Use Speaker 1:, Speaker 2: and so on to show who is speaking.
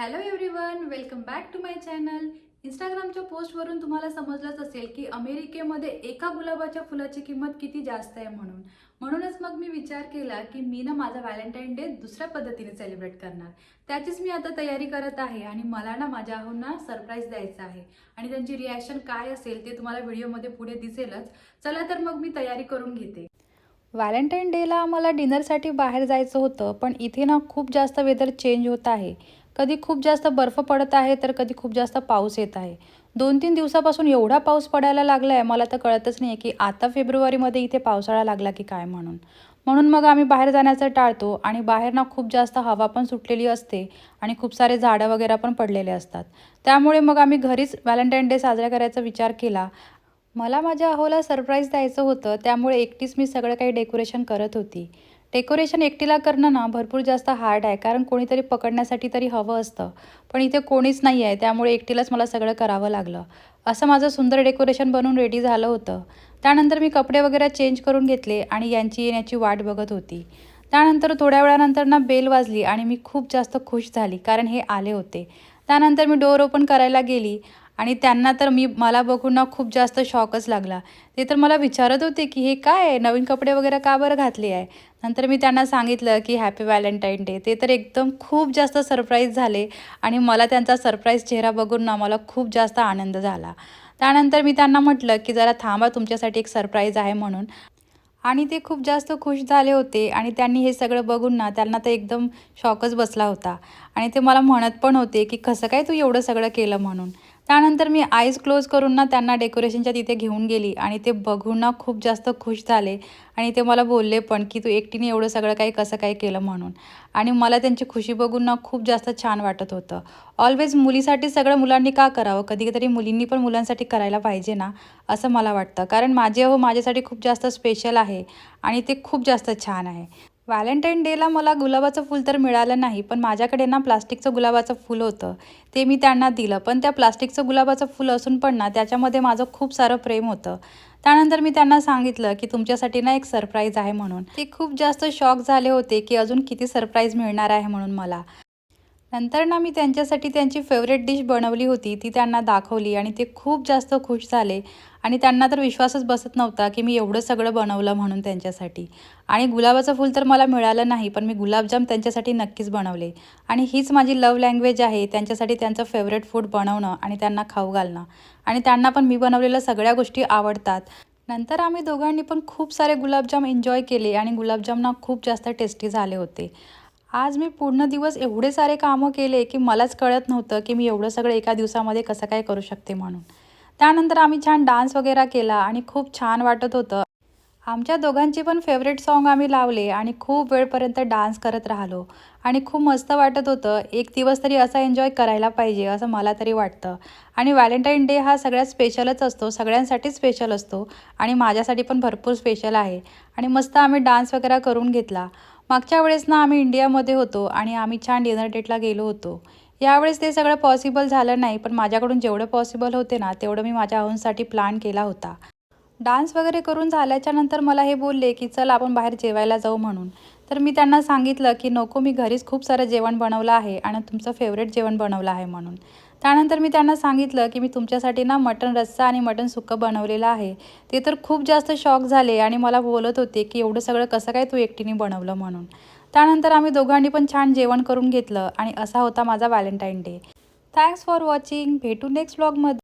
Speaker 1: Hello everyone welcome back to my channel इंस्टाग्रामच्या पोस्टवरून तुम्हाला समजलंच असेल की अमेरिकेमध्ये एका गुलाबाच्या फुलाची किंमत किती जास्त आहे म्हणून. म्हणूनच मग मी विचार केला की मी ना माझा व्हॅलेंटाईन डे दुसऱ्या पद्धतीने सेलिब्रेट करणार. त्याचीच मी आता तयारी करत आहे आणि मला ना माझ्या आहोंना सरप्राईज द्यायचं आहे. आणि त्यांची रिॲक्शन काय असेल ते तुम्हाला व्हिडिओमध्ये पुढे दिसेलच. चला तर मग मी तयारी करून घेते. व्हॅलेंटाईन डेला आम्हाला डिनरसाठी बाहेर जायचं होतं पण इथे ना खूप जास्त वेदर चेंज होत आहे. कधी खूप जास्त बर्फ पडत आहे तर कधी खूप जास्त पाऊस येत आहे. दोन तीन दिवसापासून एवढा पाऊस पडायला लागला आहे मला तर कळतच नाही की आता फेब्रुवारीमध्ये इथे पावसाळा लागला की काय म्हणून. म्हणून मग आम्ही बाहेर जाण्याचं टाळतो आणि बाहेर ना खूप जास्त हवा पण सुटलेली असते आणि खूप सारे झाडं वगैरे पण पडलेले असतात. त्यामुळे मग आम्ही घरीच व्हॅलेंटाईन डे साजरा करायचा विचार केला. मला माझ्या अहोला सरप्राईज द्यायचं होतं त्यामुळे एकटीच मी सगळं काही डेकोरेशन करत होती. डेकोरेशन एकटीला करणं ना भरपूर जास्त हार्ड आहे. कारण कोणीतरी पकडण्यासाठी तरी हवं असतं. पण इथे कोणीच नाही आहे. त्यामुळे एकटीलाच मला सगळं करावं लागलं. असं माझं सुंदर डेकोरेशन बनवून रेडी झालं होतं. त्यानंतर मी कपडे वगैरे चेंज करून घेतले आणि यांची येण्याची वाट बघत होती. त्यानंतर थोड्या वेळानंतर ना बेल वाजली आणि मी खूप जास्त खुश झाली. कारण हे आले होते. त्यानंतर मी डोअर ओपन करायला गेली आणि त्यांना तर मी मला बघून ना खूप जास्त शॉकच लागला. ते तर मला विचारत होते की हे काय आहे? नवीन कपडे वगैरे का बरं घातले आहे? नंतर मी त्यांना सांगितलं की हॅपी व्हॅलेंटाईन डे ते तर एकदम खूप जास्त सरप्राईज झाले आणि मला त्यांचा सरप्राईज चेहरा बघून ना मला खूप जास्त आनंद झाला. त्यानंतर मी त्यांना म्हटलं की जरा थांबा तुमच्यासाठी एक सरप्राईज आहे म्हणून. आणि ते खूप जास्त खुश झाले होते आणि त्यांनी हे सगळं बघून ना त्यांना तर एकदम शॉकच बसला होता. आणि ते मला म्हणत पण होते की कसं काय तू एवढं सगळं केलं म्हणून? त्यानंतर मी आईज क्लोज करून ना त्यांना डेकोरेशनच्या तिथे घेऊन गेली आणि ते बघून ना खूप जास्त खुश झाले. आणि ते मला बोलले पण की तू एकटीने एवढं सगळं काही कसं काही केलं म्हणून. आणि मला त्यांची खुशी बघून ना खूप जास्त छान वाटत होतं. ऑलवेज मुलीसाठी सगळं मुलांनी का करावं? कधी कधीतरी मुलींनी पण मुलांसाठी करायला पाहिजे ना असं मला वाटतं. कारण माझे हो माझ्यासाठी खूप जास्त स्पेशल आहे आणि ते खूप जास्त छान आहे. व्हॅलेंटाईन डेला मला गुलाबाचं फूल तर मिळालं नाही पण माझ्याकडे ना प्लास्टिकचं गुलाबाचं फूल होतं. ते मी त्यांना दिलं पण त्या प्लास्टिकचं गुलाबाचं फूल असून पण ना त्याच्यामध्ये माझं खूप सारं प्रेम होतं. त्यानंतर मी त्यांना सांगितलं की तुमच्यासाठी ना एक सरप्राईज आहे म्हणून. ते खूप जास्त शॉक झाले होते की अजून किती सरप्राईज मिळणार आहे म्हणून मला. नंतर ना मी त्यांच्यासाठी त्यांची फेवरेट डिश बनवली होती ती त्यांना दाखवली आणि ते खूप जास्त खुश झाले. आणि त्यांना तर विश्वासच बसत नव्हता की मी एवढं सगळं बनवलं म्हणून त्यांच्यासाठी. आणि गुलाबाचं फूल तर मला मिळालं नाही पण मी गुलाबजाम त्यांच्यासाठी नक्कीच बनवले. आणि हीच माझी लव लँग्वेज आहे त्यांच्यासाठी त्यांचं फेवरेट फूड बनवणं आणि त्यांना खाऊ घालणं. आणि त्यांना पण मी बनवलेल्या सगळ्या गोष्टी आवडतात. नंतर आम्ही दोघांनी पण खूप सारे गुलाबजाम एन्जॉय केले आणि गुलाबजामना खूप जास्त टेस्टी झाले होते. आज मी पूर्ण दिवस एवढे सारे कामं केले की मलाच कळत नव्हतं की मी एवढं सगळं एका दिवसामध्ये कसं काय करू शकते म्हणून. त्यानंतर आम्ही छान डान्स वगैरे केला आणि खूप छान वाटत होतं. आमच्या दोघांची पण फेवरेट सॉन्ग आम्ही लावले आणि खूप वेळपर्यंत डान्स करत राहिलो. आणि खूप मस्त वाटत होतं. एक दिवस तरी असा एन्जॉय करायला पाहिजे असं मला तरी वाटतं. आणि व्हॅलेंटाईन डे हा सगळ्यात स्पेशलच असतो. सगळ्यांसाठी स्पेशल असतो. आणि माझ्यासाठी पण भरपूर स्पेशल आहे. आणि मस्त आम्ही डान्स वगैरे करून घेतला. मागच्या वेळेस ना आम्ही इंडियामध्ये होतो आणि आम्ही छान डिनर डेटला गेलो होतो. यावेळेस ते सगळं पॉसिबल झालं नाही पण माझ्याकडून जेवढं पॉसिबल होते ना तेवढं मी माझ्या अहूनसाठी प्लॅन केला होता. डान्स वगैरे करून झाल्याच्यानंतर मला हे बोलले की चल आपण बाहेर जेवायला जाऊ म्हणून. तर मी त्यांना सांगितलं की नको मी घरीच खूप सारं जेवण बनवलं आहे आणि तुमचं फेवरेट जेवण बनवलं आहे म्हणून. त्यानंतर मी त्यांना सांगितलं की मी तुमच्यासाठी ना मटण रस्सा आणि मटण सुक्कं बनवलेलं आहे. ते तर खूप जास्त शॉक झाले आणि मला बोलत होते की एवढं सगळं कसं काय तू एकटीने बनवलं म्हणून? त्यानंतर आम्ही दोघांनी पण छान जेवण करून घेतलं आणि असा होता माझा Valentine day. Thanks for watching भेटू नेक्स्ट ब्लॉगमध्ये